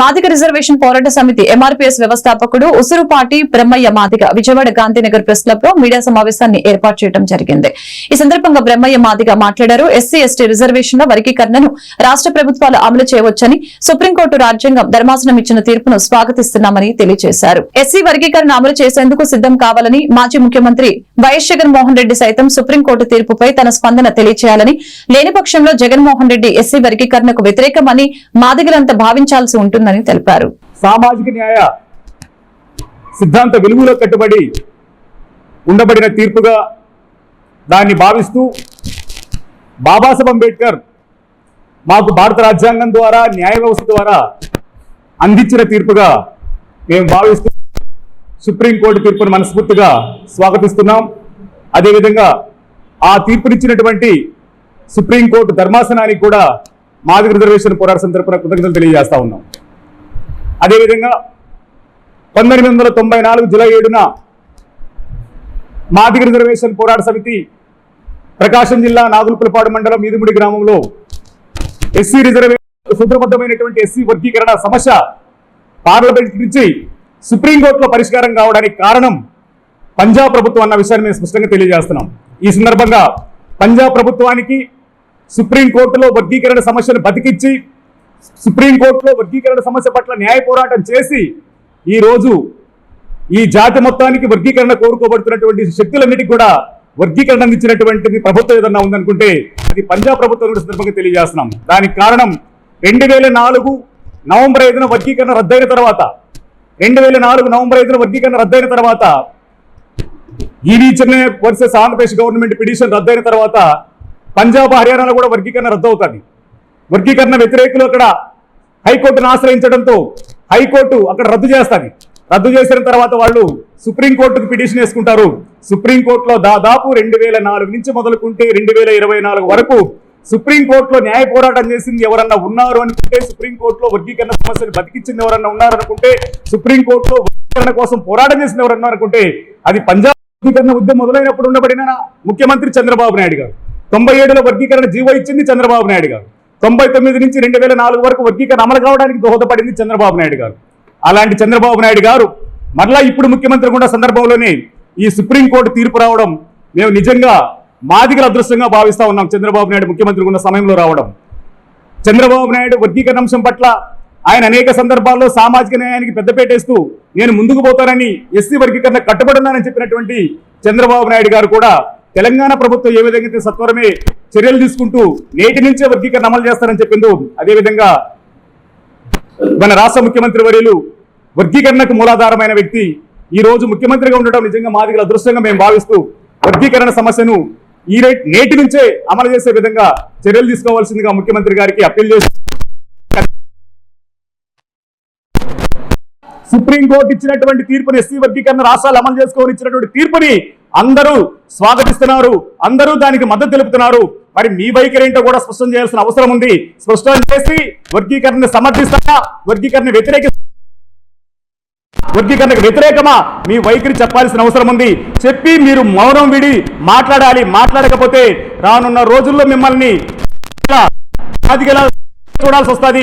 మాదిక reservation పోరాట సమితి MRPS వ్యవస్థాపకుడు ఉసురుపాటి బ్రహ్మయ్య మాదిగ విజయవాడ గాంధీనగర్ ప్రెస్ క్లబ్లో మీడియా సమావేశాన్ని ఏర్పాటు చేయడం జరిగింది. ఈ సందర్భంగా బ్రహ్మయ్య మాదిగ మాట్లాడారు. ఎస్సీ ఎస్టీ రిజర్వేషన్ల వర్గీకరణను రాష్ట్ర ప్రభుత్వాలు అమలు చేయవచ్చని సుప్రీంకోర్టు రాజ్యాంగం ధర్మాసనం ఇచ్చిన తీర్పును స్వాగతిస్తున్నామని తెలియజేశారు. ఎస్సీ వర్గీకరణ అమలు చేసేందుకు సిద్దం కావాలని మాజీ ముఖ్యమంత్రి వైఎస్ జగన్మోహన్ రెడ్డి సైతం సుప్రీంకోర్టు తీర్పుపై తన స్పందన తెలియచేయాలని లేని పక్షంలో జగన్మోహన్ రెడ్డి ఎస్సీ వర్గీకరణకు వ్యతిరేకమని మాదిగలంతా భావించాల్సి ఉంటుంది చేస్తుందని తెలిపారు. సామాజిక న్యాయ సిద్ధాంత విలువలో కట్టుబడి ఉండబడిన తీర్పుగా దాన్ని భావిస్తూ బాబాసాహెబ్ అంబేద్కర్ మాకు భారత రాజ్యాంగం ద్వారా న్యాయ వ్యవస్థ ద్వారా అందించిన తీర్పుగా మేము భావిస్తూ సుప్రీంకోర్టు తీర్పును మనస్ఫూర్తిగా స్వాగతిస్తున్నాం. అదేవిధంగా ఆ తీర్పునిచ్చినటువంటి సుప్రీంకోర్టు ధర్మాసనానికి కూడా మాదిగ రిజర్వేషన్ పోరాట సందర్భంగా కృతజ్ఞతలు తెలియజేస్తా ఉన్నాం. అదేవిధంగా పంతొమ్మిది వందల తొంభై నాలుగు జూలై ఏడున మాదిగ రిజర్వేషన్ పోరాట సమితి ప్రకాశం జిల్లా నాగులపులపాడు మండలం మీదుముడి గ్రామంలో ఎస్సీ రిజర్వేషన్ సూత్రబద్ధమైనటువంటి ఎస్సీ వర్గీకరణ సమస్య పార్లమెంట్ నుంచి సుప్రీంకోర్టులో పరిష్కారం కావడానికి కారణం పంజాబ్ ప్రభుత్వం అన్న విషయాన్ని మేము స్పష్టంగా తెలియజేస్తున్నాం. ఈ సందర్భంగా పంజాబ్ ప్రభుత్వానికి సుప్రీంకోర్టులో వర్గీకరణ సమస్యను బతికిచ్చి సుప్రీంకోర్టులో వర్గీకరణ సమస్య పట్ల న్యాయ పోరాటం చేసి ఈ రోజు ఈ జాతి మొత్తానికి వర్గీకరణ కోరుకోబడుతున్నటువంటి శక్తులన్నిటికీ కూడా వర్గీకరణ అందించినటువంటి ప్రభుత్వం ఏదన్నా ఉందనుకుంటే అది పంజాబ్ ప్రభుత్వం కూడా సందర్భంగా తెలియజేస్తున్నాం. దానికి కారణం రెండు వేల నాలుగు నవంబర్ ఐదున వర్గీకరణ రద్దయిన తర్వాత రెండు వేల నాలుగు నవంబర్ ఐదున వర్గీకరణ రద్దయిన తర్వాత EV Chennai versus Andhra Pradesh government petition రద్దయిన తర్వాత పంజాబ్ హర్యానాలో కూడా వర్గీకరణ రద్దవుతుంది. వర్గీకరణ వ్యతిరేకులు అక్కడ హైకోర్టును ఆశ్రయించడంతో హైకోర్టు అక్కడ రద్దు చేస్తుంది. రద్దు చేసిన తర్వాత వాళ్ళు సుప్రీంకోర్టుకు పిటిషన్ వేసుకుంటారు. సుప్రీంకోర్టులో దాదాపు రెండు వేల నాలుగు నుంచి మొదలుకుంటే రెండు వేల ఇరవై నాలుగు వరకు సుప్రీంకోర్టులో న్యాయ పోరాటం చేసింది ఎవరన్నా ఉన్నారు అనుకుంటే సుప్రీంకోర్టులో వర్గీకరణ సమస్యను బతికించింది ఎవరన్నా ఉన్నారనుకుంటే సుప్రీంకోర్టులో వర్గీకరణ కోసం పోరాటం చేసింది ఎవరన్నా అనుకుంటే అది పంజాబ్ వర్గీకరణ ఉద్యమం మొదలైనప్పుడు ఉండబడిన ముఖ్యమంత్రి చంద్రబాబు నాయుడు గారు. తొంభై ఏడులో వర్గీకరణ జీవో ఇచ్చింది చంద్రబాబు నాయుడు గారు. తొంభై తొమ్మిది నుంచి రెండు వేల నాలుగు వరకు వర్గీకరణ అమలు కావడానికి దోహదపడింది చంద్రబాబు నాయుడు గారు. అలాంటి చంద్రబాబు నాయుడు గారు మరలా ఇప్పుడు ముఖ్యమంత్రి కూడా సందర్భంలోనే ఈ సుప్రీంకోర్టు తీర్పు రావడం మేము నిజంగా మాదిగల అదృష్టంగా భావిస్తా ఉన్నాం చంద్రబాబు నాయుడు ముఖ్యమంత్రి ఉన్న సమయంలో రావడం. చంద్రబాబు నాయుడు వర్గీకరణ అంశం పట్ల ఆయన అనేక సందర్భాల్లో సామాజిక న్యాయానికి పెద్దపేటేస్తూ నేను ముందుకు పోతానని ఎస్సీ వర్గీకరణ కట్టుబడున్నానని చెప్పినటువంటి చంద్రబాబు నాయుడు గారు కూడా తెలంగాణ ప్రభుత్వం ఏ విధంగా అయితే సత్వరమే చర్యలు తీసుకుంటూ నేటి నుంచే వర్గీకరణ అమలు చేస్తారని చెప్పిందో అదేవిధంగా మన రాష్ట్ర ముఖ్యమంత్రి వర్యులు వర్గీకరణకు మూలాధారమైన వ్యక్తి ఈ రోజు ముఖ్యమంత్రిగా ఉండడం నిజంగా మాదిగల అదృష్టంగా మేము భావిస్తూ వర్గీకరణ సమస్యను ఈ రేట్ నేటి నుంచే అమలు చేసే విధంగా చర్యలు తీసుకోవాల్సిందిగా ముఖ్యమంత్రి గారికి అప్పీల్ చేసి సుప్రీంకోర్టు ఇచ్చినటువంటి తీర్పుని ఎస్సీ వర్గీకరణ రాష్ట్రాలు అమలు చేసుకోని ఇచ్చినటువంటి తీర్పుని అందరూ స్వాగతిస్తున్నారు అందరూ దానికి మద్దతు తెలుపుతున్నారు. మరి మీ వైఖరి ఏంటో కూడా స్పష్టం చేయాల్సిన అవసరం ఉంది. స్పష్టం చేసి వర్గీకరణ సమర్థిస్తారా? వర్గీకరణ వ్యతిరేకి వర్గీకరణకు వ్యతిరేకమా? మీ వైఖరి చెప్పాల్సిన అవసరం ఉంది. చెప్పి మీరు మౌనం విడి మాట్లాడాలి. మాట్లాడకపోతే రానున్న రోజుల్లో మిమ్మల్ని చూడాల్సి వస్తుంది.